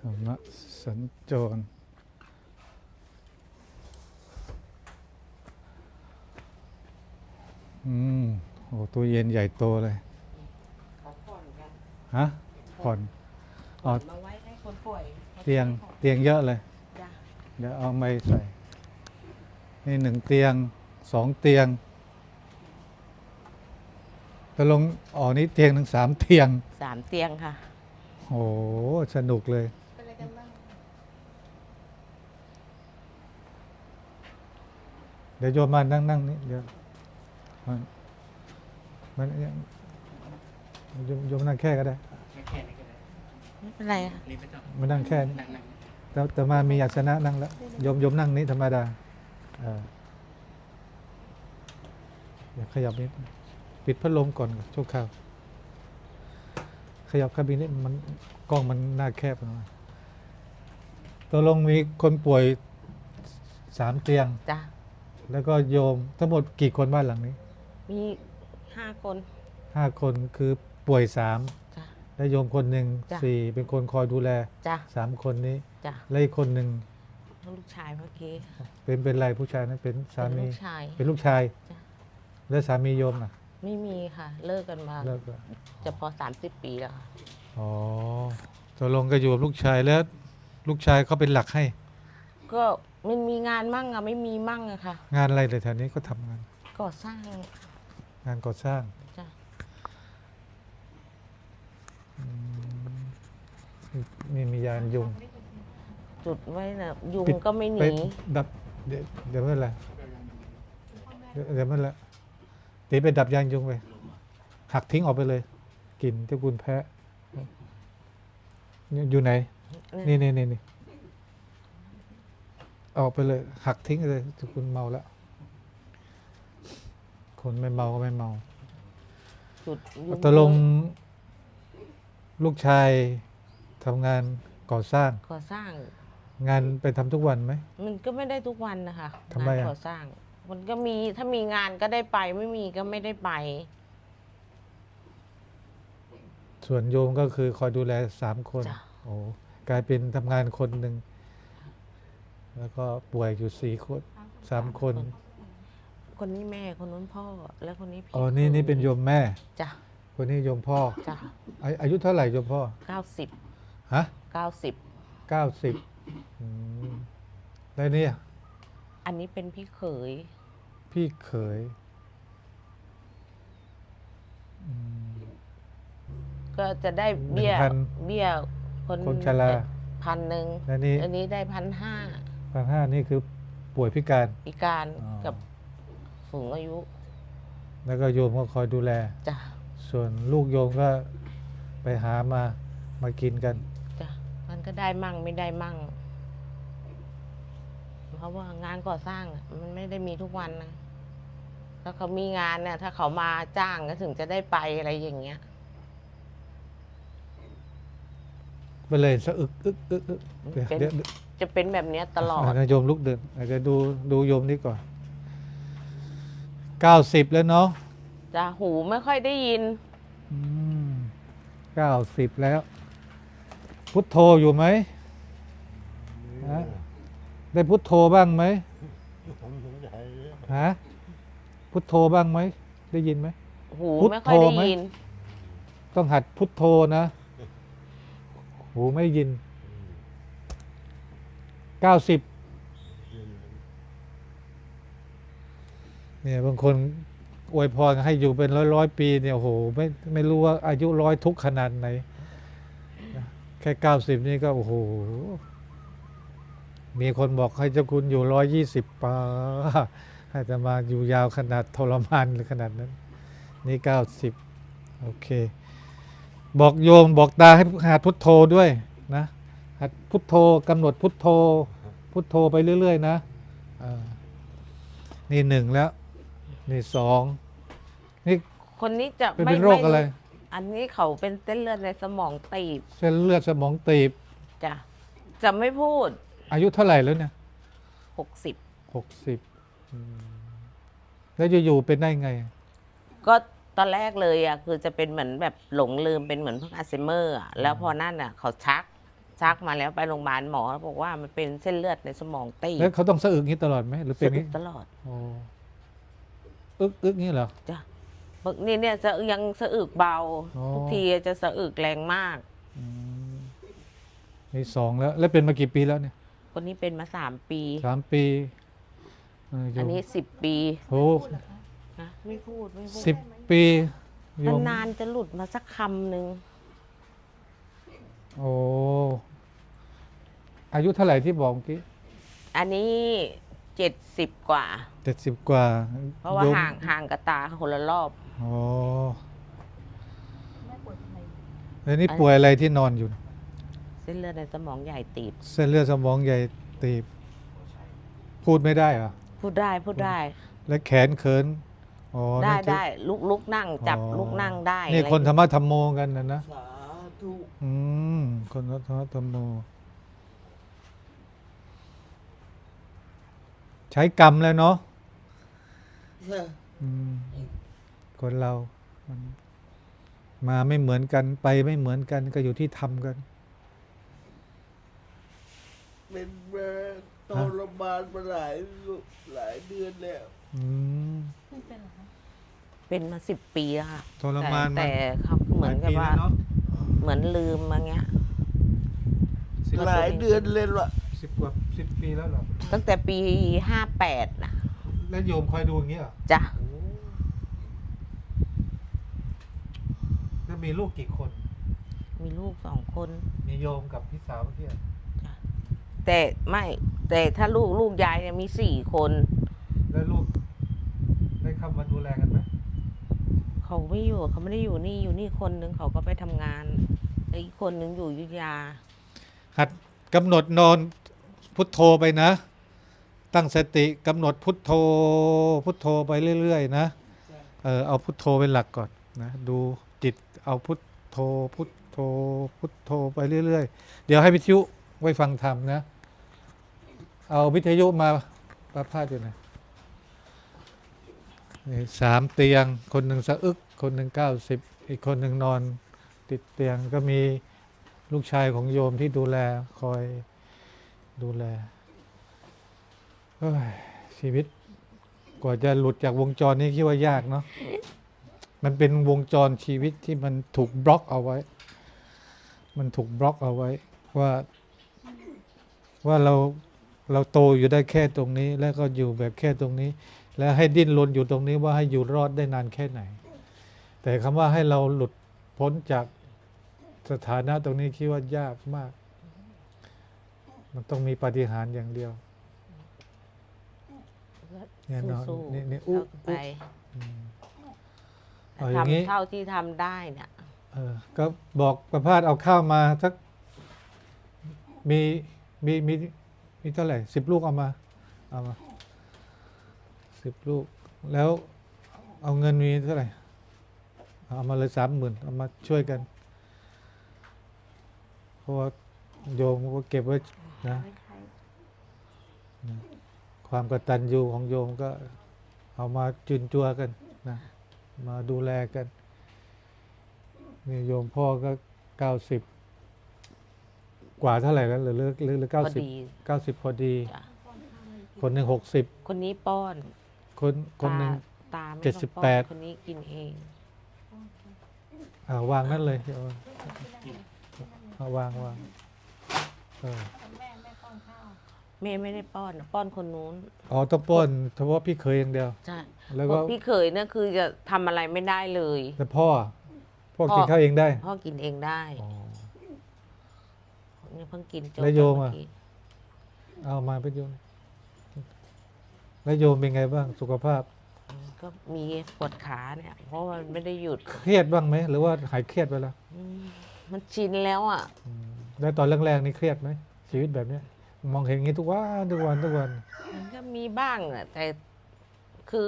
ธรรมะสัญจร อืม โอ้ตู้เย็นใหญ่โตเลยเขาผ่อนกันฮะ ผ่อนอ๋อมาไว้ให้คนป่วยขาเตียงใช้เตียงเยอะเลย จ้ะเดี๋ยวเอาไม่ใส่ นี่หนึ่งเตียง สองเตียงตกลงอ๋อนี่เตียงหนึ่งสามเตียง สามเตียงค่ะ โอ้โหสนุกเลย เป็นอะไรกันบ้าง เดี๋ยวโยมมานั่งนั่งนี่เดี๋ยวมันมันยังโยมโยมนั่งแค่ก็ได้ไม่แค่นี้ก็ได้ไม่เป็นไรค่ะนี่ไม่ต้องมานั่งแค่นี้ นั่งนั่งแต่แต่มามีอาสนะนั่งแล้วโยมโยมนั่งนี้ธรรมดาเออเดี๋ยวขยับนิดปิดพัดลมก่อนชั่วคราวขยับคาบินนี่มันกล้องมันหน้าแคบหน่อยตกลงมีคนป่วยสามเตียง จ้ะ แล้วก็โยมทั้งหมดกี่คนบ้านหลังนี้มีห้าคนห้าคนคือป่วยสามจ้ะ และโยมคนหนึ่งจ้ะ สี่เป็นคนคอยดูแลจ้ะสามคนนี้ จ้ะและอีกคนหนึ่งลูกชายเมื่อกี้เป็นเป็นอะไรผู้ชายนั้นเป็นสาเป็นมี ลูกชาย เป็นลูกชาย จ้ะ และสามีโยมอะไม่มีค่ะ เลิกกันมาเลิกแล้วจะพอสามสิบปีแล้วค่ะอ๋อตกลงก็อยู่กับลูกชายแล้ว ลูกชายเขาเป็นหลักให้ ก็ มันมีงานมั่งอะไม่มีมั่งอะค่ะ งานอะไรเลยแถวนี้ก็ทำงาน ก่อสร้างงานก่อสร้างจ้ะอืมนี่มียานยุงจุดไว้นะยุงปิดก็ไม่หไปนีดับเดี๋ยวเดี๋ยวไม่เป็นไรเดี๋ยวเดี๋ยวไม่เป็นไรตีไปดับยานยุงไปหักทิ้งออกไปเลยกลิ่นที่คุณแพ้อยู่อยู่ไหน นี่นี่นี่นี่ ออกไปเลย หักทิ้งเลยถ้าคุณเมาแล้ว คนไม่เมาก็ไม่เมาจุดยุงตกลงลูกชายทำงานก่อสร้าง ก่อสร้าง งานไปทำทุกวันไหม มันก็ไม่ได้ทุกวันนะคะทำไมงานอะ ก่อสร้าง มันก็มีถ้ามีงานก็ได้ไปไม่มีก็ไม่ได้ไป ส่วนโยมก็คือคอยดูแลสามคน จ้ะ โอ้กลายเป็นทำงานคนหนึ่ง แล้วก็ป่วยอยู่สี่คนสามคน คนนี้แม่คนนู้นพ่อ แล้วคนนี้พี่อ๋อ นี่นี่เป็นโยมแม่ จ้ะคนนี้โยมพ่อจ้ะอาอายุเท่าไหร่โยมพ่อเก้าสิบฮะเก้าสิบเก้าสิบแล้วเนี่ยอันนี้เป็นพี่เขย พี่เขยอืม ก็จะได้เบี้ยหนึ่งพันเบี้ยคนคนชรา พันหนึ่งและนี่ อันนี้ได้พันห้า พันห้านี่คือป่วยพิการ พิการอ๋อ กับสูงอายุแล้วก็โยมก็คอยดูแล จ้ะส่วนลูกโยมก็ไปหามามากินกัน จ้ะมันก็ได้มั่งไม่ได้มั่ง เพราะว่างานก่อสร้างอะมันไม่ได้มีทุกวันนะถ้าเขามีงานเนี่ยถ้าเขามาจ้างก็ถึงจะได้ไปอะไรอย่างเงี้ย ไปเลยสะอึกอึกอึกอึกเดี๋ยวเป็น เดี๋ยว จะเป็นแบบเนี้ยตลอดอะโยมลุกเดินอาจจะดูดูโยมนี่ก่อนเก้าสิบแล้วเนาะจะหูไม่ค่อยได้ยิน เก้าสิบแล้ว พุทโธอยู่ไหมฮะได้พุทโธบ้างไหมผมสงสัยฮะพุทโธบ้างไหมได้ยินไหม หูพุทโธไม่ค่อยได้ไหม ยิน ต้องหัดพุทโธนะ หูไม่ยิน เก้าสิบเนี่ยบางคนอวยพรให้อยู่เป็นร้อยร้อยปีเนี่ยโหไม่ไม่รู้ว่าอายุร้อยทุกขนาดไหน แค่เก้าสิบนี่ก็โอ้โห มีคนบอกให้เจ้าคุณอยู่ร้อยยี่สิบปาให้จะมาอยู่ยาวขนาดทรมานขนาดนั้น นี่เก้าสิบโอเค บอกโยมบอกตาให้หัดพุทโธด้วยนะ พุทโธกำหนดพุทโธ พุทโธไปเรื่อย ๆ นะอ่านี่หนึ่งแล้ว นี่สองนี่คนนี้จะเป็นไม่เป็นโรคอะไรม่อันนี้เขาเป็นเส้นเลือดในสมองตีบ เส้นเลือดสมองตีบจ้ะจะไม่พูด อายุเท่าไหร่แล้วเนี่ยหกสิบหกสิบแล้วอยู่ๆเป็นได้ไง ก็ตอนแรกเลยอะคือจะเป็นเหมือนแบบหลงลืมเป็นเหมือนพวกอัลไซเมอร์อะแล้วพอนั่นอะเขาชัก ซักมาแล้วไปโรงพยาบาลหมอบอกว่ามันเป็นเส้นเลือดในสมองตีบแล้วเขาต้องสะอึกงี้ตลอดไหมหรือเป็นสะงี้อึกตลอดโอ้อึกอึกงี้เหรอจ้ะบอกนี่เนี่ยจะยังสะอึกเบาอ๋อทุกทีจะสะอึกแรงมากอืมมีสองแล้ว แล้วเป็นมากี่ปีแล้วเนี่ย คนนี้เป็นมาสามปีสามปีเโยมอันนี้สิบปีโอ้นะไม่พูดไม่พูดสิบปีโยมนานๆจะหลุดมาสักคำหนึ่ง โอ้อายุเท่าไหร่ที่บอกเมื่อกี้อันนี้เจ็ดสิบกว่า เจ็ดสิบกว่าเพราะว่าโยมห่างห่างกับตาคนละรอบอ๋อแล้วนี่ป่วยอะไรที่นอนอยู่ เส้นเลือดในสมองใหญ่ตีบ เส้นเลือดสมองใหญ่ตีบ พูดไม่ได้เหรอ พูดได้พูดได้ และแขนเขินอ๋อได้นั่นคือได้ลุกลุกนั่งจับอ๋อลุกนั่งได้นี่อะไรคนธรรมะธรรมโมกันนะนะ สา ธุอืม คนธรรมะธรรมโมใช้กรรมแล้วเนาะอืม คนเรา มันมาไม่เหมือนกันไปไม่เหมือนกันก็อยู่ที่ทำกัน เป็นมาทรมานมาหลายหลายเดือนแล้ว อืมเป็นมาสิบปีแล้วค่ะทรมานแต่มาแต่เขาเหมือนกับลยปีว่า มือนลืมมาเงี้ย สิบหลายเดือนเลยล่ะ สิบกว่าสิบปีแล้วเหรอ ตั้งแต่ปีห้าแปดนะแล้วโยมคอยดูอย่างเงี้ยเหรอจ้ะแล้วมีลูกกี่คน มีลูกสองคนมีโยมกับพี่สาวเมื่อกี้อะแต่ไม่แต่ถ้าลูกลูกยายเนี่ยมีสี่คนแล้วลูกได้เข้ามาดูแลกันไหมเขาไม่อยู่เขาไม่ได้อยู่นี่อยู่นี่คนนึงเขาก็ไปทำงานแล้ว อีกคนหนึ่งอยู่อยุธยา หัดกำหนดนอนพุทโธไปนะ ตั้งสติกำหนดพุทโธพุทโธไปเรื่อยๆนะเออเอาพุทโธเป็นหลักก่อนนะดูจิตเอาพุทโธพุทโธพุทโธไปเรื่อยๆ เดี๋ยวให้วิทยุไว้ฟังธรรมนะ เอาวิทยุมาประพาสอยู่นะนี่สามเตียงคนหนึ่งสะอึก คนหนึ่งเก้าสิบอีกคนหนึ่งนอน ติดเตียงก็มีลูกชายของโยมที่ดูแลคอยดูแลชีวิตกว่าจะหลุดจากวงจรนี้คิดว่ายากเนาะมันเป็นวงจรชีวิตที่มันถูกบล็อกเอาไว้ มันถูกบล็อกเอาไว้ ว่าว่าเราเราโตอยู่ได้แค่ตรงนี้ แล้วก็อยู่แบบแค่ตรงนี้ แล้วให้ดิ้นรนอยู่ตรงนี้ว่าให้อยู่รอดได้นานแค่ไหน แต่คำว่าให้เราหลุดพ้นจาก สถานะตรงนี้คิดว่ายากมาก มันต้องมีปาฏิหาริย์อย่างเดียวเนี่ยเนอะสู้นี่นี่ๆอุ๊เอาไปอืมเอาอย่างงี้ ทำเท่าที่ทำได้เนี่ยเออก็บอกประพาสเอาข้าวมาสักมีมีมีมีเท่าไหร่สิบลูกเอามาเอามาสิบลูก แล้วเอาเงินมีเท่าไหร่เอามาเลยสามหมื่นเอามาช่วยกันเพ ราะว่าโยมก็เก็บไว้นะ ความกตัญญูของโยมก็เอามาจุนจัวกันนะ มาดูแลกันนี่โยมพ่อก็เก้าสิบกว่าเท่าไหร่แล้วหรือหรือหรือหรือพเก้าอสิบดีเก้าสิบพอดีจ้ะคนหนึ่งหกสิบคนนี้ป้อน คนคนหนึ่งตาตาไม่เจ็ดสิบต้องแปป้อดนคนนี้กินเองอ่าวางนั่นเลย เอาเอาวางวางเออแม่ไม่ได้ป้อนป้อนคนนู้นอ๋อต้องป้อนเฉพาะพี่เคยอย่างเดียว ใช่แล้วเพก็ราะพี่เขยเนี่ยคือจะทำอะไรไม่ได้เลย แต่พ่อพ่อพ่อ กินข้าวเองได้พ่อกินเองได้อ๋อ เนี่ยเพิ่งกินจบแล้วโยมเมื่อะกี้เอามาไปโยมแล้วโยมเป็นไงบ้างสุขภาพก็มีปวดขาเนี่ย เพราะมันไม่ได้หยุดเครียดบ้างไหมหรือว่าหายเครียดไปแล้วอืม มันชินแล้วอะ อืมแล้วตอนแรกๆนี่เครียดไหมชีวิตแบบเนี้ย มองเห็นอย่างนี้ทุกวันทุกวันทุกวันมันก็มีบ้างอะแต่คือ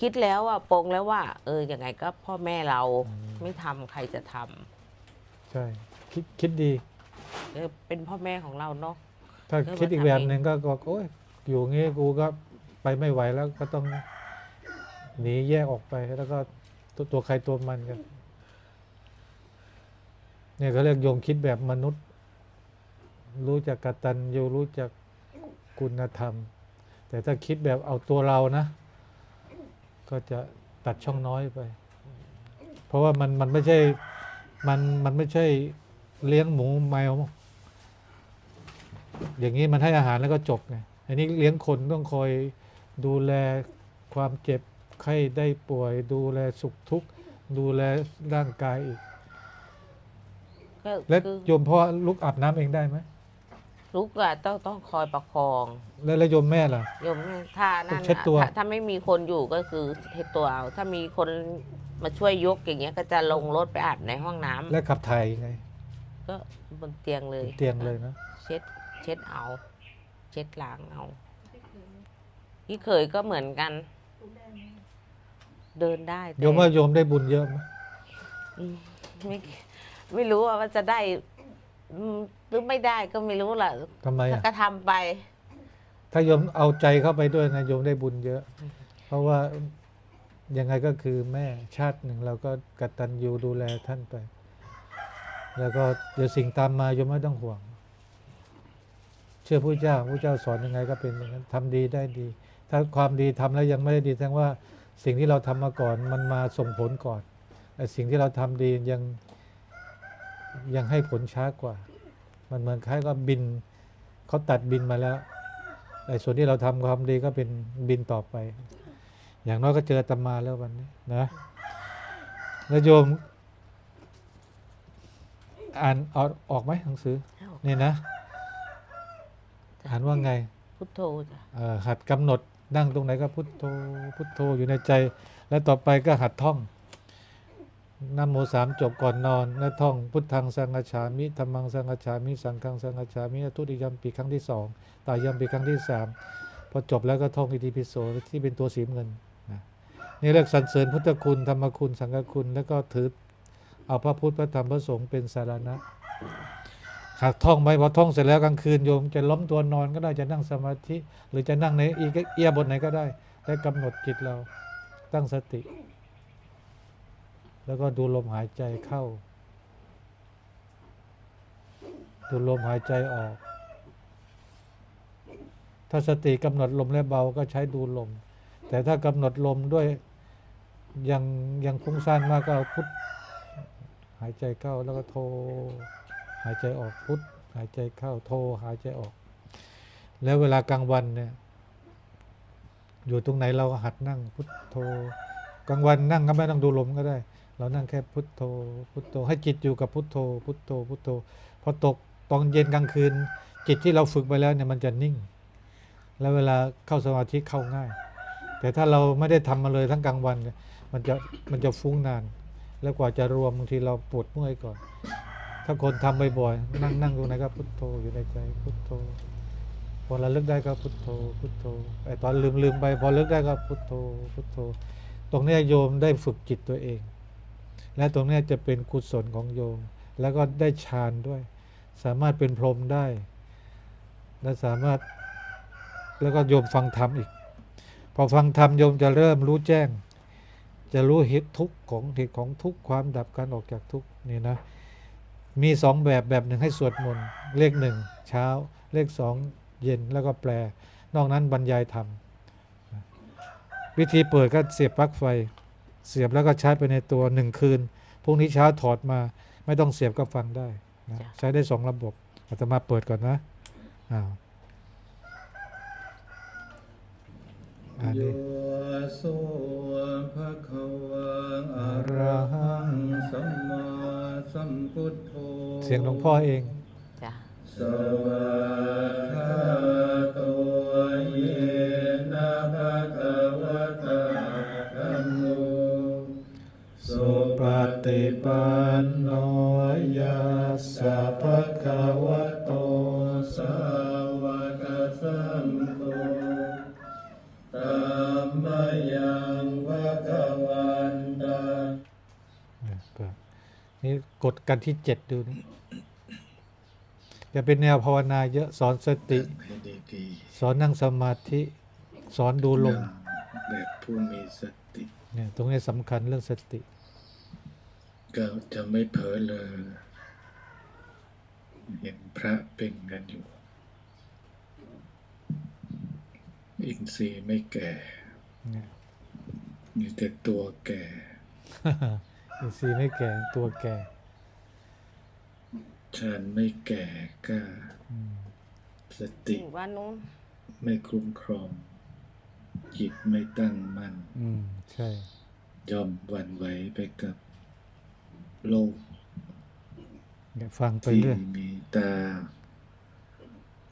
คิดแล้วอะปรงแล้วว่า เออยังไงก็พ่อแม่เราไม่ทำใครจะทำใช่คิดคิดดีเออเป็นพ่อแม่ของเราเนาะ ถ้าเออคิดอีกมาทำแบบเองหนึ่งก็ก็โอ้ยอยู่งี้กูก็ไปไม่ไหวแล้วก็ต้องหนีแยกออกไปแล้วก็ตัวตัวใครตัวมันกัน เนี่ยเขาเรียกโยมคิดแบบมนุษย์ รู้จักกตัญญูรู้จักคุณธรรม แต่ถ้าคิดแบบเอาตัวเรานะ ก็จะตัดช่องน้อยไป เพราะว่ามันมันไม่ใช่มันมันไม่ใช่เลี้ยงหมูแมวอย่างนี้มันให้อาหารแล้วก็จบไงอันนี้เลี้ยงคนต้องคอยดูแลความเจ็บไข้ได้ป่วย ดูแลสุขทุกข์ ดูแลร่างกายอีก ก็และคือโยมพ่อลุกอาบน้ำเองได้ไหมลุกอะต้องต้องคอยประคองแล้วแล้วโยมแม่ล่ะ โยมถ้านั่นเช็ดอะตัว ถ้าถ้าไม่มีคนอยู่ก็คือเช็ดตัวเอาถ้ามีคนมาช่วยยกอย่างเงี้ยก็จะลงรถไปอาบในห้องน้ำและขับถ่ายยังไงก็บนเตียงเลยเตียงเลยนะเช็ดเช็ดเอา เช็ดล้างเอาพี่เคยก็เหมือนกัน เดินได้แต่โยมว่าโยมได้บุญเยอะไหมอืมไม่ ไม่รู้ว่ามันจะได้อืมหรือไม่ได้ก็ไม่รู้ล่ะทำไมถ้าอะก็ทำไป ถ้าโยมเอาใจเข้าไปด้วยนะโยมได้บุญเยอะ เพราะว่ายังไงก็คือแม่ชาติหนึ่งเราก็กตัญญูดูแลท่านไป แล้วก็เดี๋ยวสิ่งตามมาโยมไม่ต้องห่วง เชื่อผู้เจ้าผู้เจ้าสอนยังไงก็เป็นอย่างนั้นทำดีได้ดี ถ้าความดีทำแล้วยังไม่ได้ดีแสดงว่าสิ่งที่เราทำมาก่อนมันมาส่งผลก่อนแต่สิ่งที่เราทำดียัง ยังให้ผลช้ากว่า มันเหมือนคล้ายก็บินเขาตัดบินมาแล้ว แต่ส่วนที่เราทำความดีก็เป็นบินต่อไป อย่างน้อยก็เจออาตมาแล้ววันนี้นะแล้วโยม อ่านออกออกไหมหนังสือนี่นะ อ่านว่าไง พุทโธจ้ะเอ่อหัดกำหนดนั่งตรงไหนก็พุทโธพุทโธอยู่ในใจ แล้วต่อไปก็หัดท่อง นโมสามจบก่อนนอนแล้วท่องพุทธังสังฆฉามิธรรมังสังฆฉามิสังฆังสังฆฉามิทุติยมปีครั้งที่สองตายมปีครั้งที่สามพอจบแล้วก็ท่องอิติปิโสที่เป็นตัวสีเงินนะนี่เรียกสรรเสริญพุทธคุณธรรมคุณสังฆคุณแล้วก็ถือเอาพระพุทธพระธรรมพระสงฆ์เป็นสารณะหากท่องไปพอท่องเสร็จแล้วกลางคืนโยมจะล้มตัวนอนก็ได้จะนั่งสมาธิ หรือจะนั่งในอีกเอียบทไหนก็ได้ และกำหนดจิตเราตั้งสติ แล้วก็ดูลมหายใจเข้า ดูลมหายใจออก ถ้าสติกำหนดลมและเบาก็ใช้ดูลม แต่ถ้ากำหนดลมด้วยยังยังฟุ้งซ่านมากก็พุทหายใจเข้าแล้วก็โทหายใจออกพุทหายใจเข้าโทหายใจออก แล้วเวลากลางวันเนี่ยอยู่ตรงไหนเราก็หัดนั่งพุทโธกลางวันนั่งก็ไม่ต้องดูลมก็ได้ เรานั่งแค่พุทโธพุทโธให้จิตอยู่กับพุทโธพุทโธพุทโธพอตกตอนเย็นกลางคืน จิตที่เราฝึกไปแล้วเนี่ยมันจะนิ่ง แล้วเวลาเข้าสมาธิเข้าง่าย แต่ถ้าเราไม่ได้ทำมาเลยทั้งกลางวันเนี่ยมันจะมันจะฟุ้งนาน แล้วกว่าจะรวมบางทีเราปวดเมื่อยก่อน ถ้าคนทำบ่อยๆนั่งนั่งตรงไหนก็พุทโธอยู่ในใจพุทโธพอระลึกได้ก็พุทโธพุทโธไอตอนลืมลืมไปพอลึกได้ก็พุทโธพุทโธ ตรงนี้โยมได้ฝึกจิตตัวเอง และตรงนี้จะเป็นกุศลของโยม แล้วก็ได้ฌานด้วย สามารถเป็นพรหมได้ และสามารถแล้วก็โยมฟังธรรมอีก พอฟังธรรมโยมจะเริ่มรู้แจ้ง จะรู้เหตุทุกข์ของเหตุของทุกข์ความดับการออกจากทุกข์นี่นะมีสองแบบแบบหนึ่งให้สวดมนต์เลขหนึ่งเช้า เลขสองเย็นแล้วก็แปล นอกนั้นบรรยายธรรมวิธีเปิดก็เสียบปลั๊กไฟ เสียบแล้วก็ชาร์จไปในตัวหนึ่งคืนพรุ่งนี้เช้าถอดมาไม่ต้องเสียบก็ฟังได้นะใช้ได้สองระบบอาตมาเปิดก่อนนะอ้าวอันโยนี้โสภะคะวังอะอะระระหัหังงสัมมาสัมพุทโธเสียงหลวงพ่อเองจ้ะสวาก ปันโนยัสสะภะคะวะโตสาวกสังโฆธัมมยังภะคะวันตังเนี่กดกันที่เจ็ดดูนี่จะเป็นแนวภาวนาเยอะสอนสติ สอนนั่งสมาธิ สอนดูลมแบบผู้มีสติเนี่ยตรงนี้สำคัญเรื่องสติ ก็จะไม่เผลอเลยเห็นพระเป็นกันอยู่ อินทรีย์ไม่แก่เนี่ยมีแต่ตัวแก่ อินทรีย์ไม่แก่ตัวแก่ฌานไม่แก่กล้าอืมสติอยู่บ้านนู้นไม่คุ้มครอง จิตไม่ตั้งมั่น อืม ใช่ย่อมหวั่นไหวไปกับ โลกเนี่ยฟังไปที่เรื่อยมีตา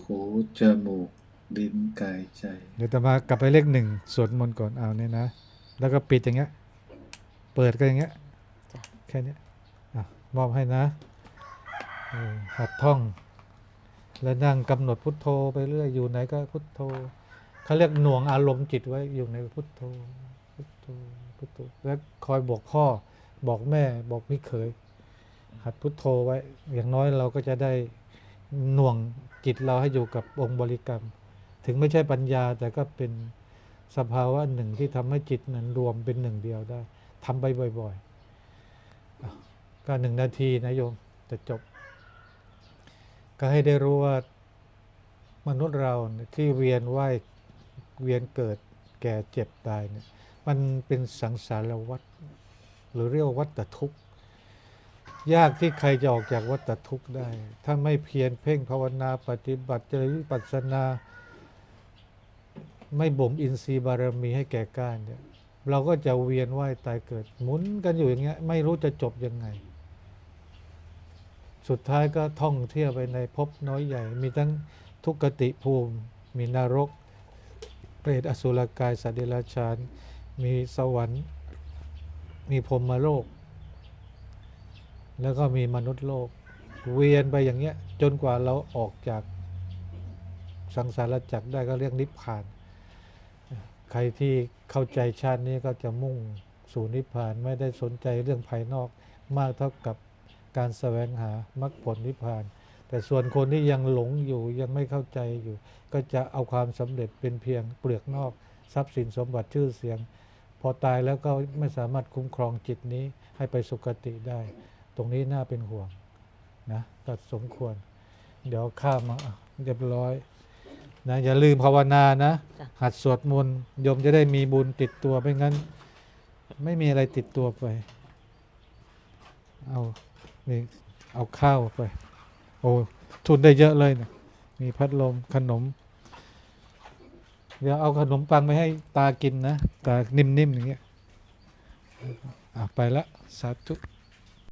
หูจมูกลิ้นกายใจ เดี๋ยวจะมากลับไปเลขหนึ่งสวดมนต์ก่อนเอาเนี่ยนะ แล้วก็ปิดอย่างเงี้ย เปิดก็อย่างเงี้ยจ้ะแค่เนี้ยอะมอบให้นะเออหัดท่อง แล้วนั่งกำหนดพุทโธไปเรื่อยอยู่ไหนก็พุทโธเขาเรียกหน่วงอารมณ์จิตไว้อยู่ในพุทโธพุทโธพุทโธแล้วคอยบอกพ่อ บอกแม่บอกมิเขยหัดพุทโธไว้ อย่างน้อยเราก็จะได้หน่วงจิตเราให้อยู่กับองค์บริกรรม ถึงไม่ใช่ปัญญาแต่ก็เป็นสภาวะหนึ่งที่ทำให้จิตนั้นรวมเป็นหนึ่งเดียวได้ทำไปบ่อยๆก็หนึ่งนาทีนะโยมจะจบ ก็ให้ได้รู้ว่ามนุษย์เราที่เวียนว่ายเวียนเกิดแก่เจ็บตายเนี่ยมันเป็นสังสารวัฏ หรือเรียกว่าวัฏทุกข์ ยากที่ใครจะออกจากวัฏทุกข์ได้ ถ้าไม่เพียรเพ่งภาวนาปฏิบัติเจริญปัสนา ไม่บ่มอินทรีย์บารมีให้แก่ก้าเนี่ยเราก็จะเวียนว่ายตายเกิด หมุนกันอยู่อย่างเงี้ยไม่รู้จะจบยังไง สุดท้ายก็ท่องเที่ยวไปในภพน้อยใหญ่ มีทั้งทุกขติภูมิ มีนรก เปรตอสุรกายสัตว์เดรัจฉาน มีสวรรค์ มีพรหมโลก แล้วก็มีมนุษย์โลก เวียนไปอย่างเงี้ย จนกว่าเราออกจากสังสารวัฏได้ก็เรียกนิพพาน ใครที่เข้าใจชาตินี้ก็จะมุ่งสู่นิพพานไม่ได้สนใจเรื่องภายนอกมากเท่ากับการแสวงหามรรคผลนิพพาน แต่ส่วนคนที่ยังหลงอยู่ยังไม่เข้าใจอยู่ ก็จะเอาความสำเร็จเป็นเพียงเปลือกนอก ทรัพย์สินสมบัติชื่อเสียง อตายแล้วก็ไม่สามารถคุ้มครองจิตนี้ให้ไปสุคติได้ ตรงนี้น่าเป็นห่วงนะก็สมควร เดี๋ยวข้ามมาอะเรียบร้อยนะอย่าลืมภาวนานะจ้ะหัดสวดมนต์โยมจะได้มีบุญติดตัวไม่งั้น ไม่มีอะไรติดตัวไปเอานี่เอาข้าวไป โอ้ทุนได้เยอะเลยนะมีพัดลมขนม เดี๋ยวเอาขนมปังไปให้ตากินนะ ตานิ่มๆอย่างเงี้ย อะ ไปละ สาธุ